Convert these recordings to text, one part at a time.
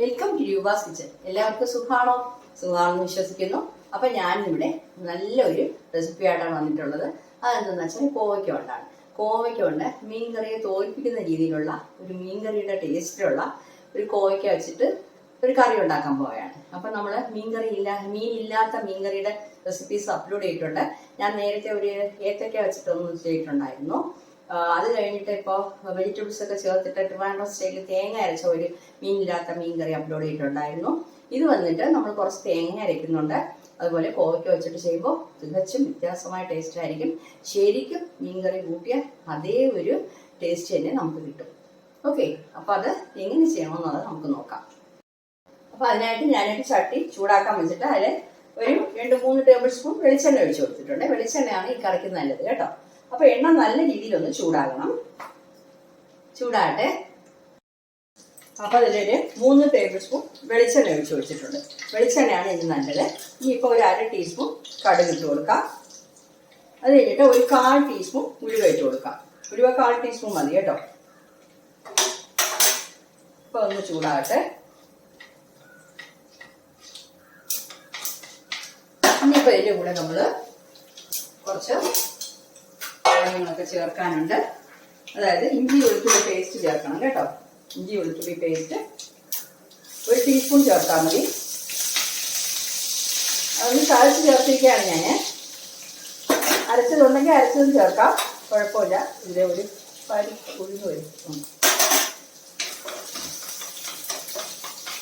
Welcome to Roopa's kitchen എല്ലാവർക്കും സുഖമാണോ? സുഖമാണെന്ന് വിശ്വസിക്കുന്നു. അപ്പൊ ഞാനിവിടെ നല്ലൊരു റെസിപ്പി ആയിട്ടാണ് വന്നിട്ടുള്ളത്. അതെന്തെന്ന് വെച്ചാൽ കോവയ്ക്ക കൊണ്ടാണ് കോവയ്ക്ക കൊണ്ട് മീൻകറിയെ തോൽപ്പിക്കുന്ന രീതിയിലുള്ള ഒരു മീൻകറിയുടെ ടേസ്റ്റിലുള്ള ഒരു കോവയ്ക്ക വെച്ചിട്ട് ഒരു കറി ഉണ്ടാക്കാൻ പോവുകയാണ്. അപ്പൊ നമ്മൾ മീൻകറി ഇല്ല മീൻ ഇല്ലാത്ത മീൻകറിയുടെ റെസിപ്പീസ് അപ്ലോഡ് ചെയ്തിട്ടുണ്ട്. ഞാൻ നേരത്തെ ഒരു ഏത്തക്ക വെച്ചിട്ടൊന്നും ചെയ്തിട്ടുണ്ടായിരുന്നു. അത് കഴിഞ്ഞിട്ട് ഇപ്പോൾ വെജിറ്റബിൾസ് ഒക്കെ ചേർത്തിട്ട് ട്രിവാൻഡ്രം സ്റ്റൈലിൽ തേങ്ങ അരച്ച ഒരു മീനില്ലാത്ത മീൻ കറി അപ്ലോഡ് ചെയ്തിട്ടുണ്ടായിരുന്നു. ഇത് വന്നിട്ട് നമ്മൾ കുറച്ച് തേങ്ങ അരയ്ക്കുന്നുണ്ട് അതുപോലെ കോവയ്ക്ക വെച്ചിട്ട് ചെയ്യുമ്പോൾ തികച്ചും വ്യത്യാസമായ ടേസ്റ്റ് ആയിരിക്കും. ശരിക്കും മീൻ കറി കൂട്ടിയ അതേ ഒരു ടേസ്റ്റ് തന്നെ നമുക്ക് കിട്ടും. ഓക്കെ അപ്പോൾ അത് എങ്ങനെ ചെയ്യണമെന്നുള്ളത് നമുക്ക് നോക്കാം. അപ്പോൾ അതിനായിട്ട് ഞാനൊരു ചട്ടി ചൂടാക്കാൻ വെച്ചിട്ട് അതിൽ ഒരു രണ്ട് മൂന്ന് ടേബിൾ സ്പൂൺ വെളിച്ചെണ്ണ ഒഴിച്ചു കൊടുത്തിട്ടുണ്ട്. വെളിച്ചെണ്ണയാണ് ഈ കറിക്ക് നല്ലത് കേട്ടോ. അപ്പൊ എണ്ണ നല്ല രീതിയിൽ ഒന്ന് ചൂടാകണം. ചൂടാകട്ടെ. അപ്പൊ അതിലൊരു മൂന്ന് ടേബിൾ സ്പൂൺ വെളിച്ചെണ്ണ ഒഴിച്ചു വെച്ചിട്ടുണ്ട് വെളിച്ചെണ്ണയാണ് ഇത് നല്ലത്. ഇനി ഇപ്പൊ ഒരു അര ടീസ്പൂൺ കടുക് ഇട്ട് കൊടുക്കാം. അത് കഴിഞ്ഞിട്ട് ഒരു കാൽ ടീസ്പൂൺ ഉലുവ ഇട്ട് കൊടുക്കാം. ഉലുവ കാൽ ടീസ്പൂൺ മതി കേട്ടോ. ഇപ്പൊ ഒന്ന് ചൂടാകട്ടെ. ഇനിയിപ്പോൾ ഇതിന്റെ കൂടെ നമ്മൾ കുറച്ച് കാര്യങ്ങളൊക്കെ ചേർക്കാനുണ്ട്. അതായത് ഇഞ്ചി വെളുത്തുള്ളി പേസ്റ്റ് ചേർക്കണം കേട്ടോ. ഇഞ്ചി വെളുത്തുള്ളി പേസ്റ്റ് ഒരു ടീസ്പൂൺ ചേർത്താൽ മതി. അതൊന്ന് ചതച്ച് ചേർത്തിരിക്കുകയാണ് ഞാൻ അരച്ചതുണ്ടെങ്കിൽ അരച്ചതും ചേർക്കാം. കുഴപ്പമില്ല. ഇതിലെ ഒരു പരി ഉഴുന്ന് വരും.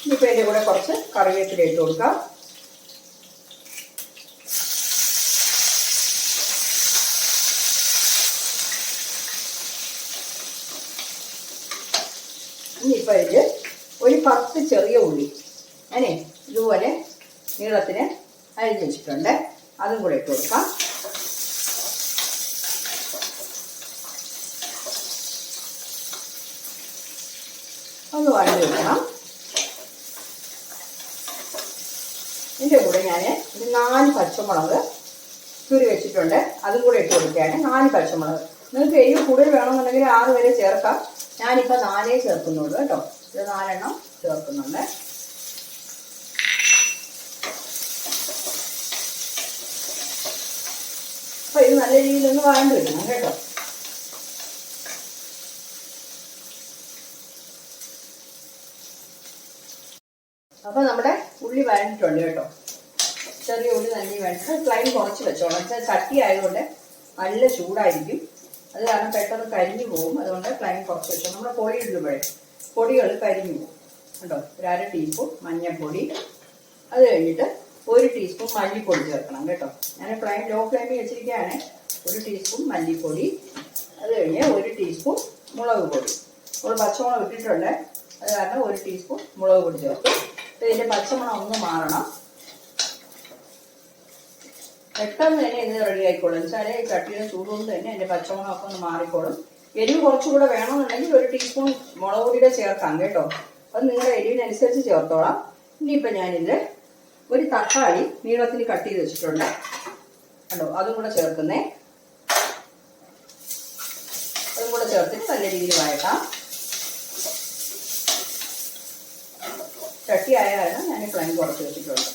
ഇനിയിപ്പോൾ ഇതിന്റെ കൂടെ കുറച്ച് കറിവേപ്പില ഇട്ട് കൊടുക്കാം. ഇനിയിപ്പോൾ ഇതിൽ ഒരു പത്ത് ചെറിയ ഉള്ളി. ഞാനേ ഇതുപോലെ നീളത്തിന് അരിഞ്ഞ് വെച്ചിട്ടുണ്ട്. അതും കൂടെ ഇട്ട് കൊടുക്കാം. ഒന്ന് വഴണ്ടി വെക്കണം. ഇതിന്റെ കൂടെ ഞാൻ ഒരു നാല് പച്ചമുളക് ചുരി വെച്ചിട്ടുണ്ട്. അതും കൂടെ ഇട്ട് കൊടുക്കുകയാണ്. നാല് പച്ചമുളക് നിങ്ങൾക്ക് എരിവ് കൂടുതൽ വേണമെന്നുണ്ടെങ്കിൽ ആറ് വരെ ചേർക്കാം. ഞാനിപ്പോൾ നാലേ ചേർക്കുന്നുള്ളൂ കേട്ടോ. ഇത് നാലെണ്ണം ചേർക്കുന്നുണ്ട്. അപ്പോൾ ഇത് നല്ല രീതിയിലൊന്ന് വഴണ്ട് വരുന്നു കേട്ടോ. അപ്പോൾ നമ്മുടെ ഉള്ളി വഴണ്ടിട്ടുണ്ട് കേട്ടോ. ചെറിയ ഉള്ളി നല്ല വേണ്ട ഫ്ലൈം കുറച്ച് വെച്ചോളാം. ചട്ടി ആയതുകൊണ്ട് നല്ല ചൂടായിരിക്കും. അത് കാരണം പെട്ടെന്ന് കരിഞ്ഞു പോകും. അതുകൊണ്ട് ഫ്ലൈം കുറച്ച് വെച്ചു. നമ്മൾ പൊടി ഇടുമ്പോഴേ പൊടികൾ കരിഞ്ഞു പോകും. കേട്ടോ ഒരു അര ടീസ്പൂൺ മഞ്ഞൾപ്പൊടി. അത് കഴിഞ്ഞിട്ട് ഒരു ടീസ്പൂൺ മല്ലിപ്പൊടി ചേർക്കണം കേട്ടോ. ഞാൻ ഫ്ലൈം ലോ ഫ്ലെയിമിൽ വെച്ചിരിക്കുകയാണ്. ഒരു ടീസ്പൂൺ മല്ലിപ്പൊടി. അത് കഴിഞ്ഞ് ഒരു ടീസ്പൂൺ മുളക് പൊടി. നമ്മൾ പച്ചമുളക് ഇട്ടിട്ടുണ്ട്. അത് കാരണം ഒരു ടീസ്പൂൺ മുളക് പൊടി ചേർക്കും ഇതിന്റെ പച്ചമുളക് ഒന്ന് മാറണം. പെട്ടെന്ന് തന്നെ ഇത് റെഡി ആയിക്കോളും. എന്നുവെച്ചാൽ ഈ ചട്ടിയുടെ ചൂടുകൊണ്ട് തന്നെ അതിന്റെ പച്ചമുളകൊക്കെ ഒന്ന് മാറിക്കോളും. എരിവ് കുറച്ചുകൂടെ വേണമെന്നുണ്ടെങ്കിൽ ഒരു ടീസ്പൂൺ മുളക് പൊടിയുടെ ചേർക്കാം കേട്ടോ. അത് നിങ്ങളുടെ എരിവിനനുസരിച്ച് ചേർത്തോളാം. ഇനിയിപ്പോൾ ഞാനിത് ഒരു തക്കാളി നീളത്തിൽ കട്ട് ചെയ്ത് വെച്ചിട്ടുണ്ട്. കണ്ടോ? അതും കൂടെ ചേർക്കുന്നേ. അതും കൂടെ ചേർത്തിട്ട് നല്ല രീതിയിൽ വഴട്ടാം ചട്ടി ആയാലും ഞാൻ ഫ്ലെയിം കുറച്ച് വെച്ചിട്ടുണ്ട്.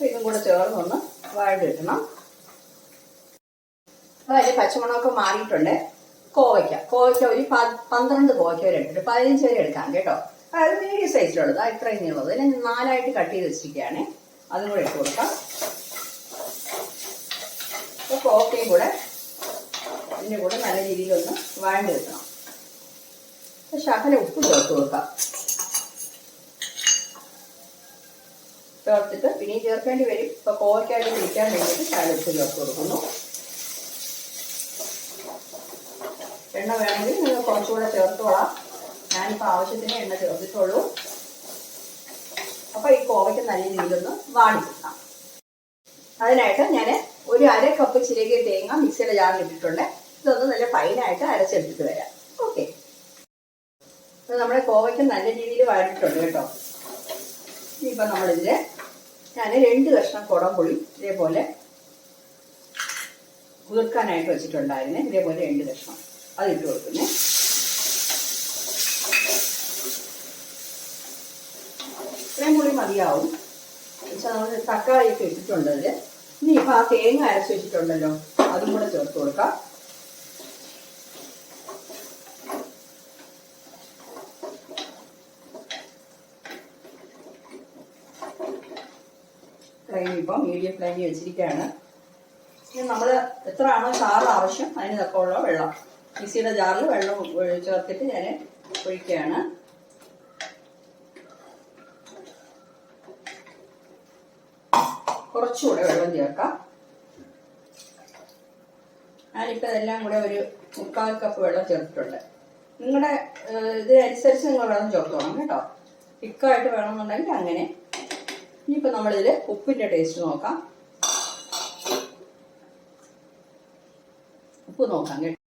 അപ്പൊ ഇതും കൂടെ ചേർന്നൊന്ന് അപ്പോൾ അതിൽ പച്ചമുളകൊക്കെ മാറിയിട്ടുണ്ട്. കോവയ്ക്ക. കോവയ്ക്ക ഒരു പന്ത്രണ്ട് കോവയ്ക്ക വരെ എടുത്തിട്ട് പതിനഞ്ച് വരെ എടുക്കാം കേട്ടോ. അതായത് മീഡിയം സൈസിലുള്ളത് ഇത്ര ഇനിയുള്ളത്. ഇതിനെ നാലായിട്ട് കട്ട് ചെയ്ത് വെച്ചിരിക്കുകയാണ്. അതും കൂടെ ഇട്ട് കൊടുക്കാം. അപ്പോൾ കോവയ്ക്കയും കൂടെ ഇതിന്റെ കൂടെ നല്ല രീതിയിലൊന്ന് വഴണ്ടി വെക്കണം ശകല ഉപ്പ് ചേർത്ത് കൊടുക്കാം. ചേർത്തിട്ട് പിന്നെ ചേർക്കേണ്ടി വരും. ഇപ്പൊ കോവയ്ക്കായിട്ട് പിടിക്കാൻ വേണ്ടിയിട്ട് ശകലത്തിൽ ചേർത്ത് കൊടുക്കുന്നു. എണ്ണ വേണമെങ്കിൽ നിങ്ങൾ കുറച്ചുകൂടെ ചേർത്തോളാം. ഞാനിപ്പോൾ ആവശ്യത്തിന് എണ്ണ ചേർത്തിട്ടുള്ളൂ. അപ്പൊ ഈ കോവയ്ക്ക് നല്ല രീതിയിലൊന്ന് വാടിക്കിട്ടാം അതിനായിട്ട് ഞാൻ ഒരു അര കപ്പ് ചിരകിയ തേങ്ങ മിക്സിയുടെ ജാറിൽ ഇട്ടിട്ടുണ്ട്. ഇതൊന്ന് നല്ല ഫൈനായിട്ട് അരച്ചെടുത്തിട്ട് വരാം. ഓക്കെ നമ്മുടെ കോവയ്ക്ക് നല്ല രീതിയിൽ വഴറ്റിട്ടുണ്ട് കേട്ടോ. ഇനിയിപ്പോൾ നമ്മളിതിൽ ഞാൻ രണ്ട് കഷ്ണം കുടംപുളി ഇതേപോലെ കുതിർക്കാനായിട്ട് വെച്ചിട്ടുണ്ടായിരുന്നേ. ഇതേപോലെ രണ്ട് കഷ്ണം അതിട്ട് കൊടുക്കുന്നേ. ഇത്രയും കൂടി മതിയാവും. വെച്ചാൽ നമ്മൾ തക്കാളിയൊക്കെ ഇട്ടിട്ടുണ്ടതിൽ ഇനി ഇപ്പം ആ തേങ്ങ അരച്ച് വെച്ചിട്ടുണ്ടല്ലോ അതും കൂടെ ചേർത്ത് കൊടുക്കാം. ഇപ്പം മീഡിയം ഫ്ലെയിമിൽ വെച്ചിരിക്കുകയാണ്. ഇനി നമ്മൾ എത്രയാണോ ചാറ് ആവശ്യം അതിന് തക്കമുള്ള വെള്ളം. മിക്സിയുടെ ജാറിൽ വെള്ളം ചേർത്തിട്ട് ഞാൻ ഒഴിക്കുകയാണ്. കുറച്ചുകൂടെ വെള്ളം ചേർക്കാം. ഞാനിപ്പോൾ ഇതെല്ലാം കൂടെ ഒരു മുക്കാൽ കപ്പ് വെള്ളം ചേർത്തിട്ടുണ്ട്. നിങ്ങളുടെ ഇതിനനുസരിച്ച് നിങ്ങൾ വെള്ളം ചേർത്തോണം കേട്ടോ. തിക്കായിട്ട് വേണമെന്നുണ്ടെങ്കിൽ അങ്ങനെ ഇനിയിപ്പോൾ നമ്മളിതിൽ ഉപ്പിന്റെ ടേസ്റ്റ് നോക്കാം. ഉപ്പ് നോക്കാം കേട്ടോ.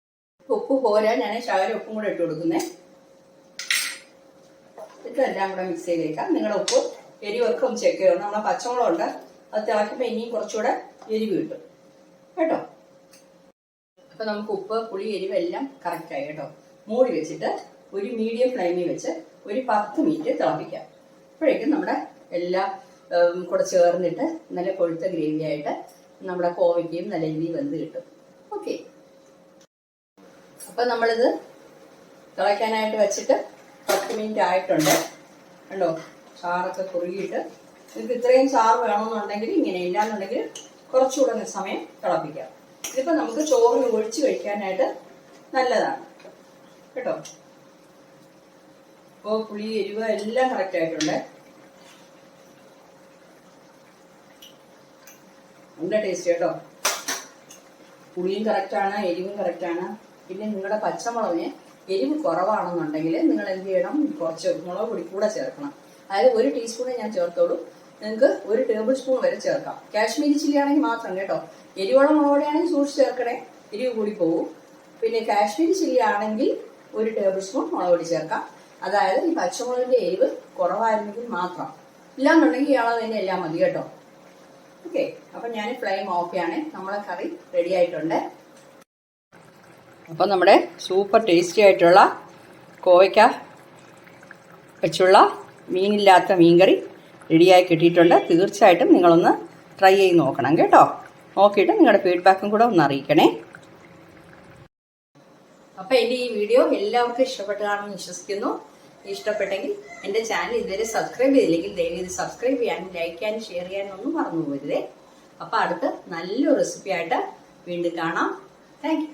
ഉപ്പ് പോരാ. ഞാൻ ശകലം ഉപ്പും കൂടെ ഇട്ട് കൊടുക്കുന്നേ. ഇതെല്ലാം കൂടെ മിക്സ് ചെയ്തേക്കാം. നിങ്ങളുടെ ഉപ്പ് എരിവൊക്കെ ഒന്ന് ചെക്ക് ചെയ്യണം നമ്മളെ പച്ചമുളക് ഉണ്ട് അത് തിളക്കുമ്പോൾ ഇനിയും കുറച്ചുകൂടെ എരിവ് കിട്ടും. കേട്ടോ? അപ്പൊ നമുക്ക് ഉപ്പ് പുളി എരിവ് എല്ലാം കറക്റ്റ് ആയി കേട്ടോ. മൂടി വെച്ചിട്ട് ഒരു മീഡിയം ഫ്ലെയിമിൽ വെച്ച് ഒരു പത്ത് മിനിറ്റ് തിളപ്പിക്കാം. അപ്പോഴേക്കും നമ്മുടെ എല്ലാം കൂടെ ചേർന്നിട്ട് നല്ല കൊഴുത്ത ഗ്രേവി ആയിട്ട് നമ്മുടെ കോവയ്ക്കയും നല്ല രീതിയിൽ വെന്ത് കിട്ടും. ഓക്കെ അപ്പൊ നമ്മളിത് തിളയ്ക്കാനായിട്ട് വെച്ചിട്ട് പത്ത് മിനിറ്റ് ആയിട്ടുണ്ട്. കണ്ടോ? ചാറൊക്കെ കുറുകിയിട്ട്. നിങ്ങൾക്ക് ഇത്രയും ചാറ് വേണമെന്നുണ്ടെങ്കിൽ ഇങ്ങനെ ഇല്ലാന്നുണ്ടെങ്കിൽ കുറച്ചുകൂടെ സമയം തിളപ്പിക്കാം. ഇതിപ്പോൾ നമുക്ക് ചോറിന് ഒഴിച്ച് കഴിക്കാനായിട്ട് നല്ലതാണ്. കേട്ടോ? ഇപ്പോൾ പുളി എരിവ് എല്ലാം കറക്റ്റ് നല്ല ടേസ്റ്റ് കേട്ടോ. പുളിയും കറക്റ്റാണ് എരിവും കറക്റ്റാണ് പിന്നെ നിങ്ങളുടെ പച്ചമുളകിന് എരിവ് കുറവാണെന്നുണ്ടെങ്കിൽ നിങ്ങൾ എന്ത് ചെയ്യണം? കുറച്ച് മുളക് പൊടി കൂടെ ചേർക്കണം. അതായത് ഒരു ടീസ്പൂണേ ഞാൻ ചേർത്തോളൂ. നിങ്ങൾക്ക് ഒരു ടേബിൾ സ്പൂൺ വരെ ചേർക്കാം. കാശ്മീരി ചില്ലി ആണെങ്കിൽ മാത്രം കേട്ടോ. എരിവുള്ള മുളക് പൊടിയാണെങ്കിൽ സൂക്ഷിച്ച് ചേർക്കണേ. എരിവ് കൂടി പോകും പിന്നെ കാശ്മീരി ചില്ലി ആണെങ്കിൽ ഒരു ടേബിൾ സ്പൂൺ മുളക് പൊടി ചേർക്കാം. അതായത് ഈ പച്ചമുളകിന്റെ എരിവ് കുറവായിരുന്നെങ്കിൽ മാത്രം. ഇല്ലാന്നുണ്ടെങ്കിൽ ഇയാളെ തന്നെ എല്ലാം മതി കേട്ടോ. ഓക്കെ അപ്പൊ ഞാൻ ഫ്ലെയിം ഓഫ് ആണ്. നമ്മളെ കറി റെഡി ആയിട്ടുണ്ട്. അപ്പോൾ നമ്മുടെ സൂപ്പർ ടേസ്റ്റി ആയിട്ടുള്ള കോവയ്ക്ക വെച്ചുള്ള മീനില്ലാത്ത മീൻകറി റെഡിയായി കിട്ടിയിട്ടുണ്ട്. തീർച്ചയായിട്ടും നിങ്ങളൊന്ന് ട്രൈ ചെയ്ത് നോക്കണം കേട്ടോ. നോക്കിയിട്ട് നിങ്ങളുടെ ഫീഡ്ബാക്കും കൂടെ ഒന്ന് അറിയിക്കണേ. അപ്പോൾ എന്റെ ഈ വീഡിയോ എല്ലാവർക്കും ഇഷ്ടപ്പെട്ടതാണെന്ന് വിശ്വസിക്കുന്നു. ഇഷ്ടപ്പെട്ടെങ്കിൽ എന്റെ ചാനൽ ഇതുവരെ സബ്സ്ക്രൈബ് ചെയ്തില്ലെങ്കിൽ ദയവ് ഇത് സബ്സ്ക്രൈബ് ചെയ്യാനും ലൈക്ക് ചെയ്യാനും ഷെയർ ചെയ്യാനും ഒന്നും മറന്നു പോകരുതേ. അപ്പോൾ അടുത്ത് നല്ലൊരു റെസിപ്പി ആയിട്ട് വീണ്ടും കാണാം. താങ്ക്